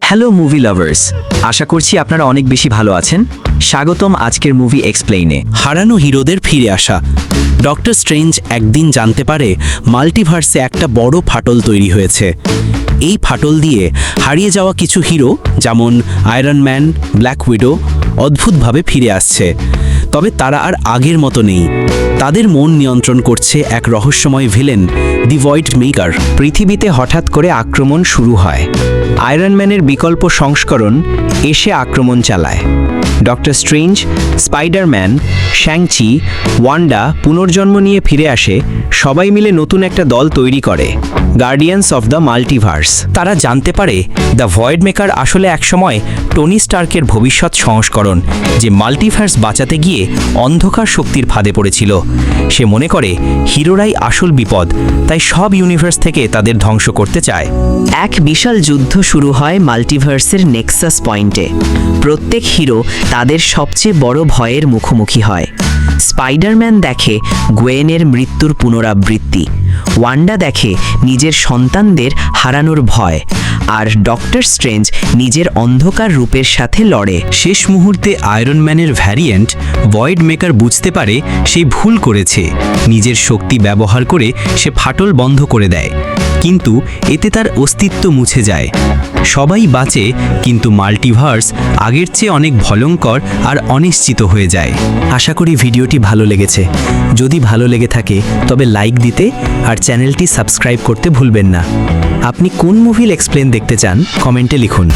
Hello movie lovers আশা করছি আপনারা অনেক বেশি ভালো আছেন। স্বাগতম আজকের মুভি এক্সপ্লেইনে হারানো হিরোদের ফিরে আসা। ডক্টর স্ট্রেঞ্জ একদিন জানতে পারে মাল্টিভার্সে একটা বড় ফাটল তৈরি হয়েছে। এই ফাটল দিয়ে হারিয়ে যাওয়া কিছু হিরো, যেমন আয়রন ম্যান ব্ল্যাক উইডো অদ্ভুতভাবে ফিরে আসছে। তবে তারা আর আগের মতো নেই। তাদের মন নিয়ন্ত্রণ করছে এক রহস্যময় ভিলেন দি ভয়েড মেকার পৃথিবীতে হঠাৎ করে আক্রমণ শুরু হয়। আয়রন ম্যানের বিকল্প সংস্করণ এসে আক্রমণ চালায়। Doctor Strange Spiderman Shang Chi Wanda পুনর্জন্ম নিয়ে ফিরে আসে, সবাই মিলে নতুন একটা দল তৈরি করে গার্ডিয়ান্স অফ দ্য মাল্টিভার্স তারা জানতে পারে দ্য ভয়েড মেকার আসলে একসময় টনি স্টার্কের ভবিষ্যৎ সংস্করণ, যে মাল্টিভার্স বাঁচাতে গিয়ে অন্ধকার শক্তির ফাঁদে পড়েছিল। সে মনে করে, হিরোরাই আসল বিপদ, তাই সব ইউনিভার্স থেকে তাদের ধ্বংস করতে চায়। এক বিশাল যুদ্ধ শুরু হয় মাল্টিভার্সের নেক্সাস পয়েন্টে। প্রত্যেক হিরো তাদের সবচেয়ে বড় ভয়ের মুখোমুখি হয়। স্পাইডারম্যান দেখে গোয়েনের মৃত্যুর পুনরাবৃত্তি। ওয়ান্ডা দেখে নিজের সন্তানদের হারানোর ভয়। আর ডক্টর স্ট্রেঞ্জ নিজের অন্ধকার রূপের সাথে লড়ে। শেষ মুহূর্তে আয়রনম্যানের ভ্যারিয়েন্ট ভয়েড মেকার বুঝতে পারে সে ভুল করেছে। নিজের শক্তি ব্যবহার করে সে ফাটল বন্ধ করে দেয়। কিন্তু এতে তার অস্তিত্ব মুছে যায়। সবাই বাঁচে, কিন্তু মাল্টিভার্স আগের চেয়ে অনেক ভয়ঙ্কর আর অনিশ্চিত হয়ে যায়। আশা করি ভিডিওটি ভালো লেগেছে। যদি ভালো লেগে থাকে, তবে লাইক দিতে আর চ্যানেলটি সাবস্ক্রাইব করতে ভুলবেন না। আপনি কোন মুভির এক্সপ্লেন দেখতে চান, কমেন্টে লিখুন।